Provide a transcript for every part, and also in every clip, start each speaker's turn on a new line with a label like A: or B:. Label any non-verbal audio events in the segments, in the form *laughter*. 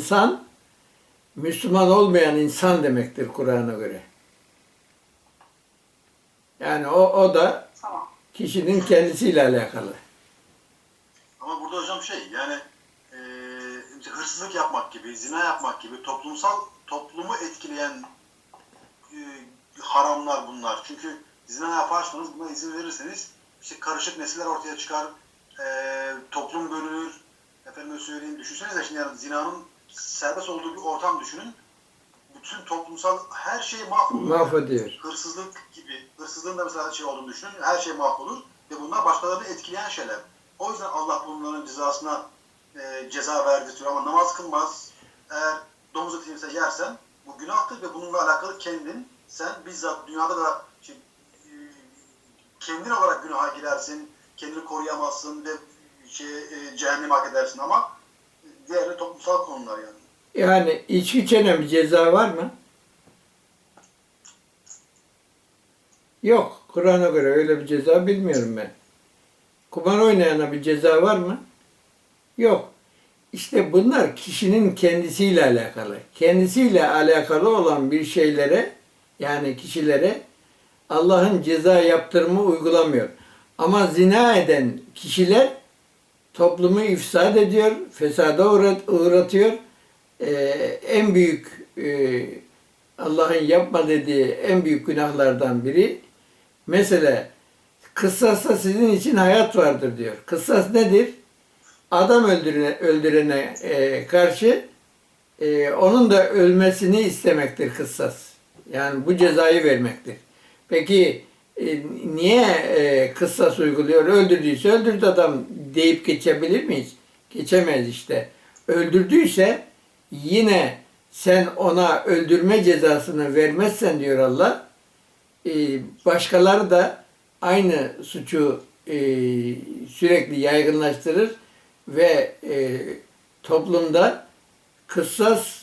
A: İnsan, Müslüman olmayan insan demektir Kur'an'a göre. Yani o, o da
B: Tamam.
A: kişinin kendisiyle alakalı.
C: Ama burada hocam şey yani e, hırsızlık yapmak gibi, zina yapmak gibi toplumsal toplumu etkileyen e, haramlar bunlar. Çünkü zina yaparsanız buna izin verirseniz işte karışık nesiller ortaya çıkar, e, toplum bölünür. Efendim söyleyeyim düşünsenize şimdi yani zinanın serbest olduğu bir ortam düşünün. Bütün toplumsal her şey mahvolur.
A: Mahvediyor.
C: hırsızlık gibi, hırsızlığın da mesela şey olduğunu düşünün. Her şey mahvolur ve bunlar başkalarını etkileyen şeyler. O yüzden Allah bunların cezasına e, ceza verdirtiyor ama namaz kılmaz. Eğer domuz eti mesela yersen bu günahtır ve bununla alakalı kendin sen bizzat dünyada da şey, e, kendin olarak günaha girersin, kendini koruyamazsın ve şey, e, cehennem hak edersin ama diğerleri toplumsal konular yani.
A: Yani içki içene bir ceza var mı? Yok. Kur'an'a göre öyle bir ceza bilmiyorum ben. Kumar oynayana bir ceza var mı? Yok. İşte bunlar kişinin kendisiyle alakalı. Kendisiyle alakalı olan bir şeylere yani kişilere Allah'ın ceza yaptırımı uygulamıyor. Ama zina eden kişiler toplumu ifsad ediyor, fesada uğrat- uğratıyor. Ee, en büyük e, Allah'ın yapma dediği en büyük günahlardan biri mesela kıssasta sizin için hayat vardır diyor. Kıssas nedir? Adam öldürene, öldürene e, karşı e, onun da ölmesini istemektir kıssas. Yani bu cezayı vermektir. Peki e, niye e, kıssas uyguluyor? Öldürdüyse öldürdü adam deyip geçebilir miyiz? Geçemez işte. Öldürdüyse yine sen ona öldürme cezasını vermezsen diyor Allah, e, başkaları da aynı suçu e, sürekli yaygınlaştırır ve e, toplumda kıssas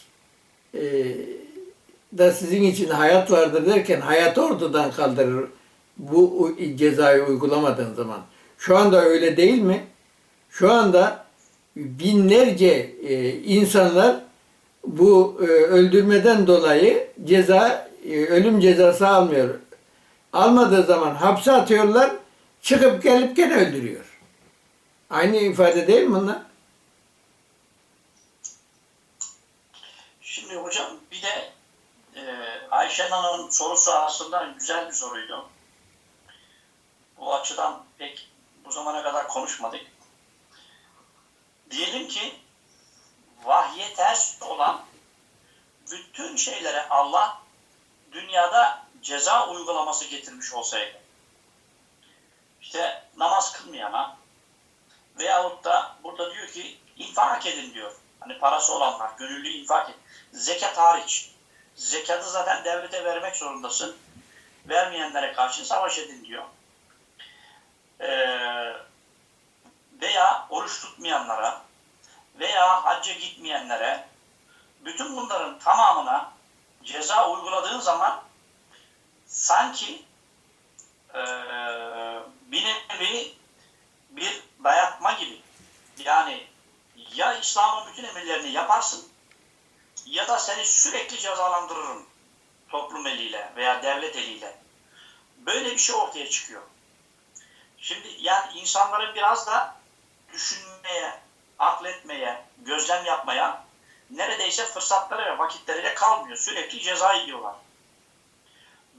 A: da sizin için hayat vardır derken hayatı ortadan kaldırır bu cezayı uygulamadığın zaman. Şu anda öyle değil mi? Şu anda binlerce e, insanlar bu e, öldürmeden dolayı ceza e, ölüm cezası almıyor. Almadığı zaman hapse atıyorlar, çıkıp gelip gene öldürüyor. Aynı ifade değil mi bunlar?
B: Şimdi hocam bir de e, Ayşe Hanım'ın sorusu aslında güzel bir soruydu. Bu açıdan pek bu zamana kadar konuşmadık. Diyelim ki vahye ters olan bütün şeylere Allah dünyada ceza uygulaması getirmiş olsaydı. İşte namaz kılmayana veyahut da burada diyor ki infak edin diyor. Hani parası olanlar gönüllü infak edin. Zekat hariç. Zekatı zaten devlete vermek zorundasın. Vermeyenlere karşı savaş edin diyor. Ee, veya oruç tutmayanlara veya hacca gitmeyenlere bütün bunların tamamına ceza uyguladığın zaman sanki eee bir nevi bir dayatma gibi. Yani ya İslam'ın bütün emirlerini yaparsın ya da seni sürekli cezalandırırım toplum eliyle veya devlet eliyle. Böyle bir şey ortaya çıkıyor. Şimdi yani insanların biraz da düşünmeye, akletmeye, gözlem yapmaya neredeyse fırsatları ve vakitleri de kalmıyor. Sürekli ceza yiyorlar.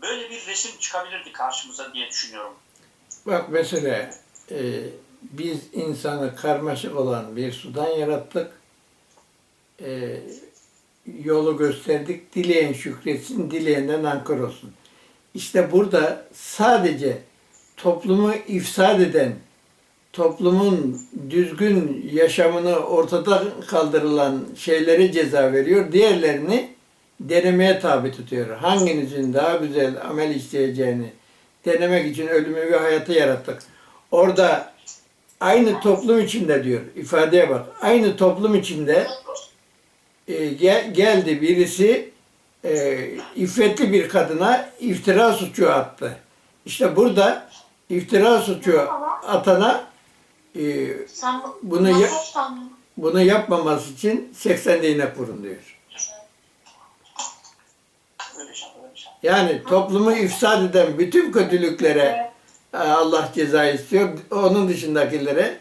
B: Böyle bir resim çıkabilirdi karşımıza diye düşünüyorum.
A: Bak mesela e, biz insanı karmaşık olan bir sudan yarattık. E, yolu gösterdik. Dileyen şükretsin, dileyen de nankör olsun. İşte burada sadece toplumu ifsad eden, toplumun düzgün yaşamını ortada kaldırılan şeylere ceza veriyor. Diğerlerini denemeye tabi tutuyor. Hanginizin daha güzel amel işleyeceğini denemek için ölümü ve hayatı yarattık. Orada aynı toplum içinde diyor, ifadeye bak. Aynı toplum içinde e, gel- geldi birisi e, iffetli bir kadına iftira suçu attı. İşte burada iftira suçu atana e, Bunu ya- bunu yapmaması için 80 değnek vurun diyor. Yani toplumu ifsad eden bütün kötülüklere e, Allah ceza istiyor. Onun dışındakilere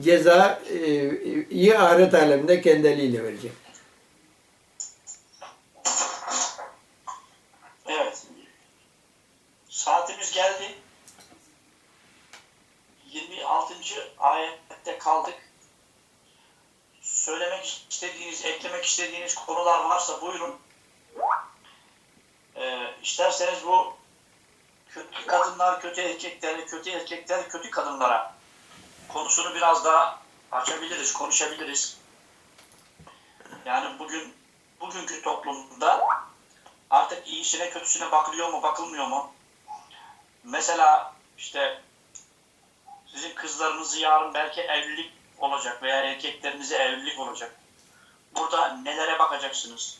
A: ceza e, iyi ahiret aleminde kendi eliyle verecek.
B: Evet. Saatimiz geldi. 26. ayette kaldık. Söylemek istediğiniz, eklemek istediğiniz konular varsa buyurun. Ee, isterseniz bu kötü kadınlar, kötü erkekler, kötü erkekler, kötü kadınlara konusunu biraz daha açabiliriz, konuşabiliriz. Yani bugün bugünkü toplumda artık iyisine kötüsüne bakılıyor mu bakılmıyor mu? Mesela işte sizin kızlarınızı yarın belki evlilik olacak veya erkeklerinize evlilik olacak. Burada nelere bakacaksınız?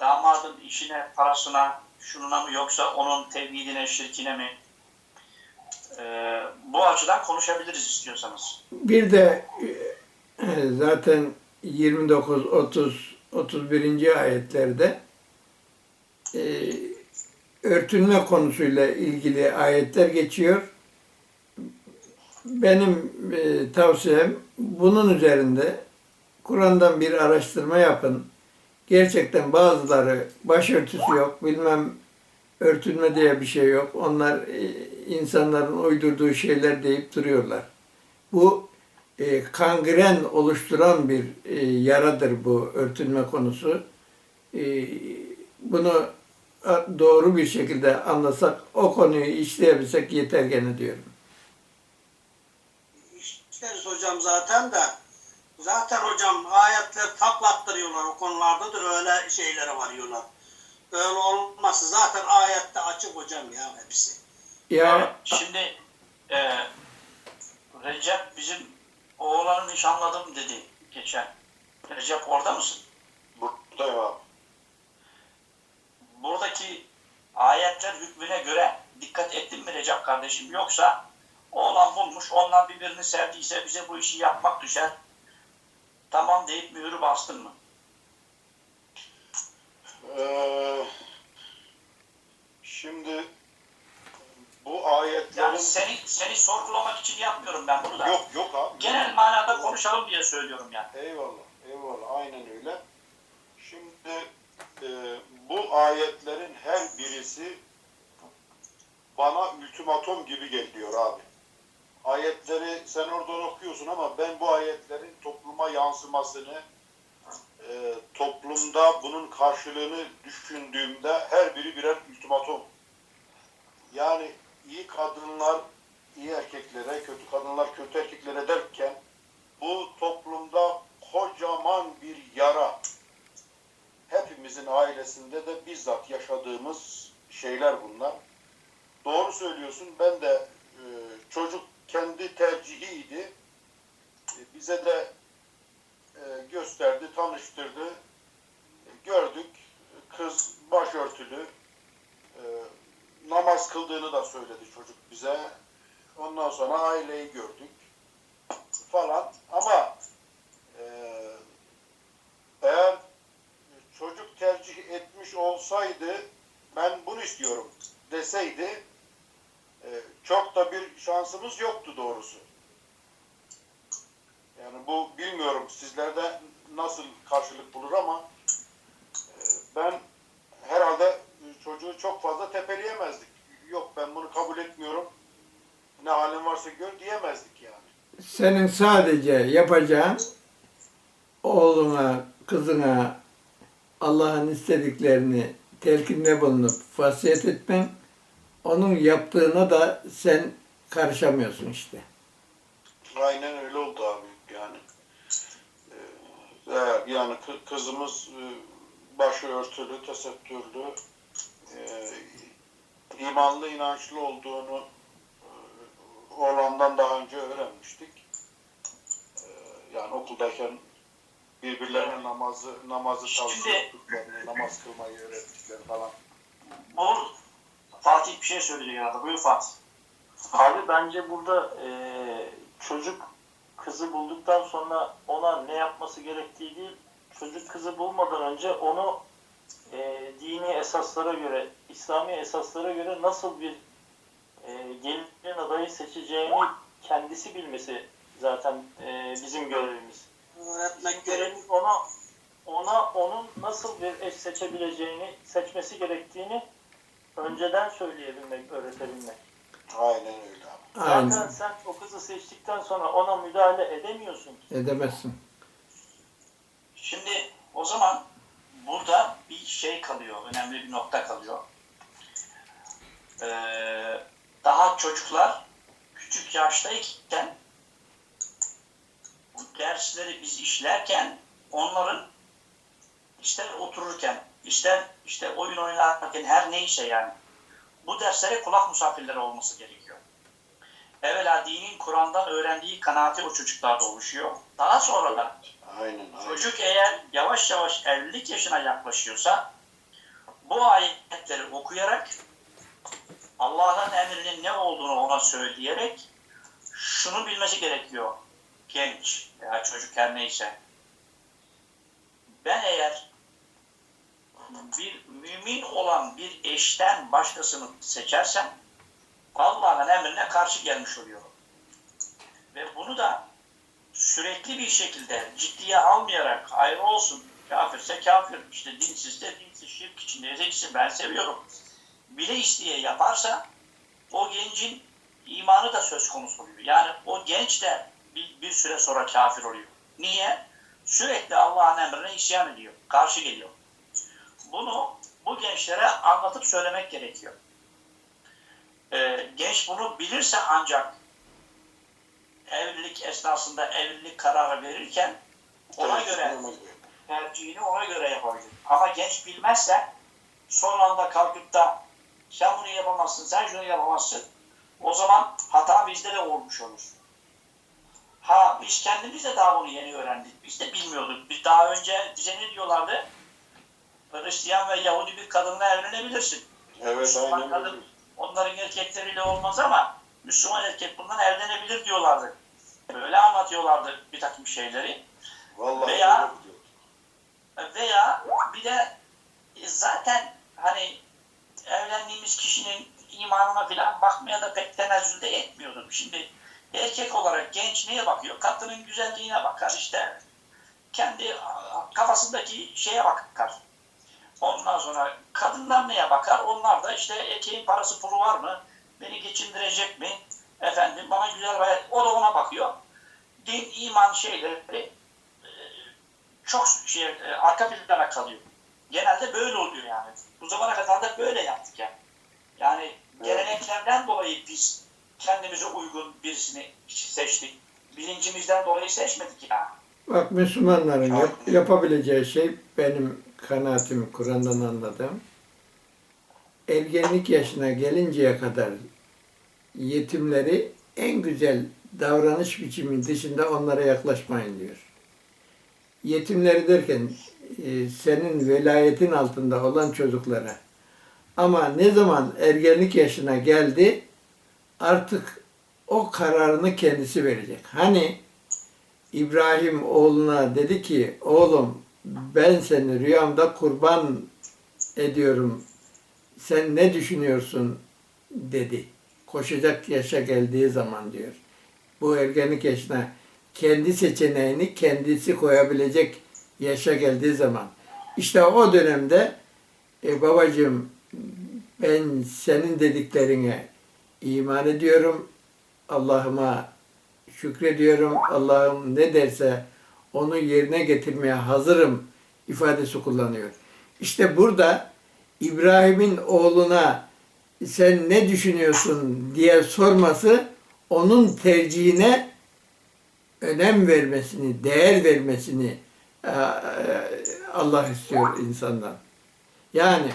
B: Damadın işine, parasına, şununa mı yoksa onun tevhidine, şirkine mi? Ee, bu açıdan konuşabiliriz istiyorsanız.
A: Bir de e, zaten 29, 30, 31. ayetlerde e, örtünme konusuyla ilgili ayetler geçiyor. Benim e, tavsiyem bunun üzerinde Kur'an'dan bir araştırma yapın. Gerçekten bazıları başörtüsü yok, bilmem örtünme diye bir şey yok. Onlar e, insanların uydurduğu şeyler deyip duruyorlar. Bu e, kangren oluşturan bir e, yaradır bu örtünme konusu. E, bunu doğru bir şekilde anlasak, o konuyu işleyebilsek yeter gene diyorum.
D: İşleriz hocam zaten de. Zaten hocam ayetler taklattırıyorlar o konulardadır öyle şeylere varıyorlar. Öyle olması zaten ayette açık hocam ya hepsi.
A: Ya
B: Evet, şimdi e, Recep bizim oğlanı nişanladım dedi geçen. Recep orada mısın?
C: Buradayım abi.
B: Buradaki ayetler hükmüne göre dikkat ettin mi Recep kardeşim? Yoksa oğlan bulmuş, onlar birbirini sevdiyse bize bu işi yapmak düşer. Tamam deyip mühürü bastın mı?
E: Ee, şimdi bu ayetlerin
B: Yani seni seni sorgulamak için yapmıyorum ben bunu da.
E: yok yok abi.
B: Genel manada konuşalım diye söylüyorum yani.
E: Eyvallah, eyvallah. Aynen öyle. Şimdi e, bu ayetlerin her birisi bana ultimatom gibi geliyor abi. Ayetleri sen oradan okuyorsun ama ben bu ayetlerin topluma yansımasını e, toplumda bunun karşılığını düşündüğümde her biri birer ultimatom. Yani iyi kadınlar iyi erkeklere, kötü kadınlar kötü erkeklere derken bu toplumda kocaman bir yara. Hepimizin ailesinde de bizzat yaşadığımız şeyler bunlar. Doğru söylüyorsun. Ben de e, çocuk kendi tercihiydi. E, bize de e, gösterdi, tanıştırdı. E, gördük. Kız başörtülü. Namaz kıldığını da söyledi çocuk bize. Ondan sonra aileyi gördük falan ama eğer çocuk tercih etmiş olsaydı ben bunu istiyorum deseydi çok da bir şansımız yoktu doğrusu. Yani bu bilmiyorum sizlerde nasıl karşılık bulur ama e, ben herhalde çocuğu çok fazla tepeleyemezdik. Yok ben bunu kabul etmiyorum. Ne halin varsa gör diyemezdik yani.
A: senin sadece yapacağın oğluna, kızına Allah'ın istediklerini telkinde bulunup vasiyet etmen, onun yaptığına da sen karışamıyorsun işte.
E: Aynen öyle oldu abi yani. Ee, yani kı- kızımız e, başı örtülü, tesettürlü, e, imanlı, inançlı olduğunu e, oğlandan daha önce öğrenmiştik. E, yani okuldayken birbirlerine namazı namazı tavsiye ettiklerini, namaz kılmayı öğrettikleri falan.
B: Olur. Fatih bir şey söyleyecek herhalde. Buyur Fatih.
F: Abi bence burada e, çocuk kızı bulduktan sonra ona ne yapması gerektiği değil, çocuk kızı bulmadan önce onu e, dini esaslara göre, İslami esaslara göre nasıl bir e, gelin adayı seçeceğini kendisi bilmesi zaten e, bizim görevimiz.
D: Öğretmek
F: görevimiz ona ona onun nasıl bir eş seçebileceğini, seçmesi gerektiğini önceden söyleyebilmek, öğretebilmek.
E: Aynen öyle abi.
F: Zaten
A: Aynen.
F: sen o kızı seçtikten sonra ona müdahale edemiyorsun ki.
A: Edemezsin.
B: Şimdi o zaman burada bir şey kalıyor, önemli bir nokta kalıyor. Ee, daha çocuklar küçük yaştayken bu dersleri biz işlerken onların ister otururken, ister işte oyun oynarken her neyse yani bu derslere kulak misafirleri olması gerekiyor. Evvela dinin Kur'an'dan öğrendiği kanaati o çocuklarda oluşuyor. Daha sonra da
E: Aynen aynen.
B: Çocuk eğer yavaş yavaş evlilik yaşına yaklaşıyorsa bu ayetleri okuyarak Allah'ın emrinin ne olduğunu ona söyleyerek şunu bilmesi gerekiyor genç veya çocuk her neyse. Ben eğer bir mümin olan bir eşten başkasını seçersem Allah'ın emrine karşı gelmiş oluyorum. Ve bunu da sürekli bir şekilde ciddiye almayarak ayrı olsun. Kafirse kafir, işte dinsizse dinsiz, şirk içinde gitsin ben seviyorum. Bile isteye yaparsa o gencin imanı da söz konusu oluyor. Yani o genç de bir, bir süre sonra kafir oluyor. Niye? Sürekli Allah'ın emrine isyan ediyor, karşı geliyor. Bunu bu gençlere anlatıp söylemek gerekiyor. Ee, genç bunu bilirse ancak evlilik esnasında evlilik kararı verirken ona
E: ona göre.
B: tercihini ona göre yapabilir. Ama genç bilmezse son anda kalkıp da sen bunu yapamazsın, sen şunu yapamazsın. O zaman hata bizde de olmuş olur. Ha biz kendimiz de daha bunu yeni öğrendik. Biz de bilmiyorduk. Biz daha önce bize ne diyorlardı? Hristiyan ve Yahudi bir kadınla evlenebilirsin.
E: Evet
B: Müslüman
E: aynen
B: kadın
E: öyle.
B: onların erkekleriyle olmaz ama Müslüman erkek bundan evlenebilir diyorlardı. Böyle anlatıyorlardı bir takım şeyleri.
E: Vallahi
B: Veya-. Veya bir de zaten hani evlendiğimiz kişinin imanına falan bakmaya da pek tenezzül de etmiyorduk. Şimdi erkek olarak genç neye bakıyor? Kadının güzelliğine bakar işte. Kendi kafasındaki şeye bakar. Ondan sonra kadınlar neye bakar? Onlar da işte erkeğin parası pulu var mı? Beni geçindirecek mi? Efendim bana güzel hayat. O da ona bakıyor. Din, iman şeyleri e, çok şey, e, arka plana kalıyor. Genelde böyle oluyor yani. Bu zamana kadar da böyle yaptık yani. Yani geleneklerden dolayı biz kendimize uygun birisini seçtik. Bilincimizden dolayı seçmedik yani.
A: Bak Müslümanların yap- yapabileceği şey benim kanaatim Kur'an'dan anladığım. Ergenlik yaşına gelinceye kadar yetimleri en güzel davranış biçimi dışında onlara yaklaşmayın diyor. Yetimleri derken e, senin velayetin altında olan çocuklara. Ama ne zaman ergenlik yaşına geldi artık o kararını kendisi verecek. Hani İbrahim oğluna dedi ki oğlum ben seni rüyamda kurban ediyorum. Sen ne düşünüyorsun dedi. Koşacak yaşa geldiği zaman diyor. Bu ergenlik yaşına kendi seçeneğini kendisi koyabilecek yaşa geldiği zaman. İşte o dönemde e, babacığım ben senin dediklerine iman ediyorum. Allah'ıma şükrediyorum. Allah'ım ne derse onu yerine getirmeye hazırım ifadesi kullanıyor. İşte burada İbrahim'in oğluna sen ne düşünüyorsun diye sorması onun tercihine önem vermesini, değer vermesini e, e, Allah istiyor insandan. Yani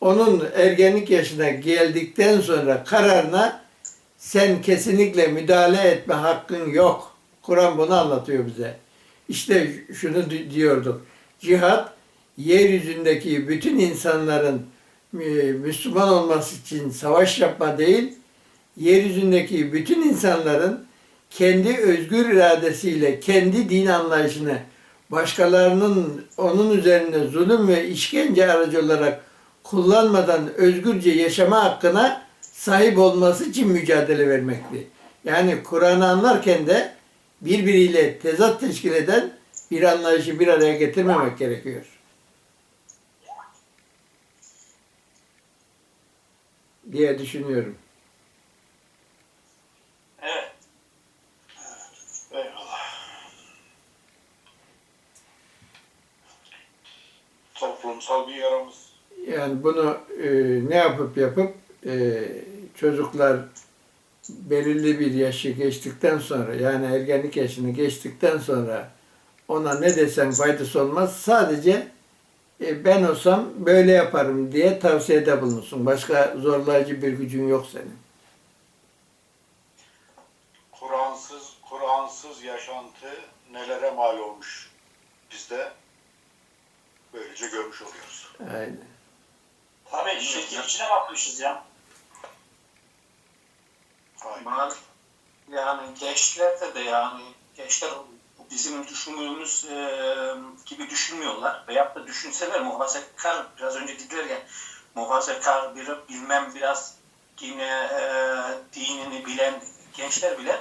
A: onun ergenlik yaşına geldikten sonra kararına sen kesinlikle müdahale etme hakkın yok. Kur'an bunu anlatıyor bize. İşte şunu di- diyorduk. Cihat yeryüzündeki bütün insanların e, Müslüman olması için savaş yapma değil, yeryüzündeki bütün insanların kendi özgür iradesiyle kendi din anlayışını başkalarının onun üzerine zulüm ve işkence aracı olarak kullanmadan özgürce yaşama hakkına sahip olması için mücadele vermekti. Yani Kur'an'ı anlarken de birbiriyle tezat teşkil eden bir anlayışı bir araya getirmemek gerekiyor. diye düşünüyorum.
B: Evet.
G: Eyvallah. Toplumsal bir yaramız.
A: Yani bunu e, ne yapıp yapıp e, çocuklar belirli bir yaşı geçtikten sonra yani ergenlik yaşını geçtikten sonra ona ne desem faydası olmaz. Sadece e, ben olsam böyle yaparım diye tavsiyede bulunsun. Başka zorlayıcı bir gücün yok senin.
G: Kur'ansız, Kur'ansız yaşantı nelere mal olmuş biz de böylece görmüş oluyoruz.
A: Aynen.
B: Tabii şirkin içine bakmışız ya.
D: Maalesef. Yani gençlerde de yani gençler bizim düşündüğümüz e, gibi düşünmüyorlar. Veyahut da düşünseler muhafazakar biraz önce dediler ya muhafazakar bir bilmem biraz yine e, dinini bilen gençler bile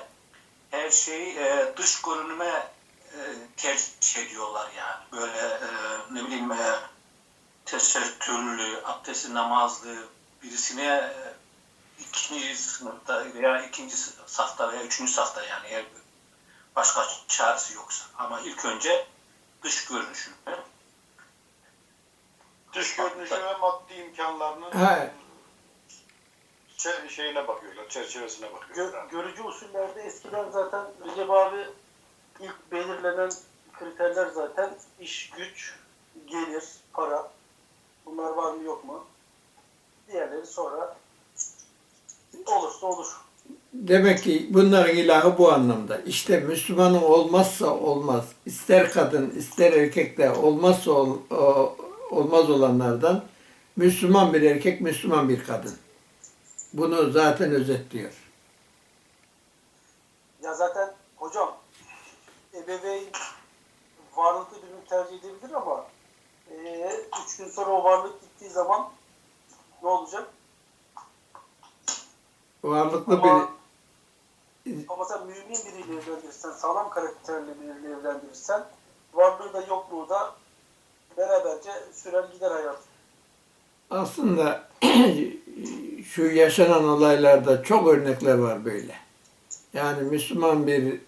D: her şeyi e, dış görünüme e, tercih ediyorlar yani. Böyle e, ne bileyim e, tesettürlü, abdesti namazlı birisine e, ikinci sınıfta veya ikinci safta veya üçüncü safta yani eğer başka çaresi yoksa. Ama ilk önce dış görünüşünü
G: Dış görünüşü ve maddi imkanlarının
A: Ha.
G: çe- şeyine bakıyorlar, çerçevesine bakıyorlar.
H: Gö- görücü usullerde eskiden zaten Recep abi ilk belirlenen kriterler zaten iş, güç, gelir, para. Bunlar var mı yok mu? Diğerleri sonra olursa olur.
A: Demek ki bunların ilahı bu anlamda. İşte Müslümanın olmazsa olmaz. İster kadın ister erkek de olmazsa ol- olmaz olanlardan Müslüman bir erkek, Müslüman bir kadın. Bunu zaten özetliyor.
H: Ya zaten hocam ebeveyn varlıklı birini tercih edebilir ama eee, üç gün sonra o varlık gittiği zaman ne olacak?
A: Varlıklı
H: Ama,
A: bir
H: ama sen mümin biriyle evlendirirsen, sağlam karakterli biriyle evlendirirsen varlığı da yokluğu da beraberce sürer gider hayat.
A: aslında *clears throat* şu yaşanan olaylarda çok örnekler var böyle. Yani Müslüman bir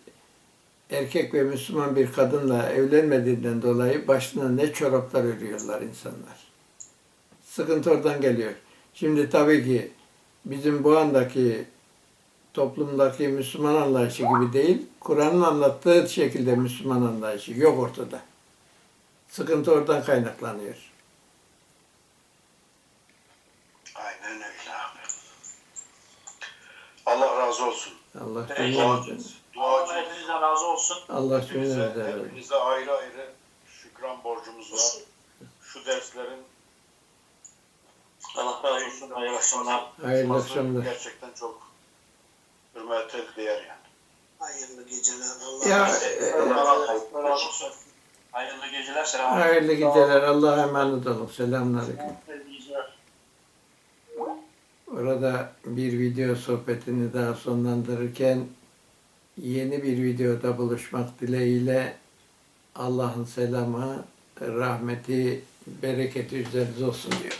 A: erkek ve Müslüman bir kadınla evlenmediğinden dolayı başına ne çoraplar örüyorlar insanlar. Sıkıntı oradan geliyor. Şimdi tabii ki bizim bu andaki toplumdaki Müslüman anlayışı gibi değil, Kur'an'ın anlattığı şekilde Müslüman anlayışı yok ortada. Sıkıntı oradan kaynaklanıyor.
G: Aynen öyle abi. Allah razı olsun.
A: Allah cümlemizden,
B: Allah
G: Duacı
B: hepinizden razı olsun.
A: Allah cümlemizden
G: hepimize ayrı ayrı şükran borcumuz var. Şu derslerin
B: Allah razı olsun. Hayırlı akşamlar.
A: Hayırlı akşamlar.
G: gerçekten çok hürmete değer yani.
D: hayırlı geceler. Allah
A: Ya,
B: razı olsun. Hayırlı geceler. Selam.
A: Hayırlı geceler. Allah'a emanet olun. Selamünaleyküm. Orada bir video sohbetini daha sonlandırırken yeni bir videoda buluşmak dileğiyle Allah'ın selamı, rahmeti, bereketi üzerinize olsun diyor.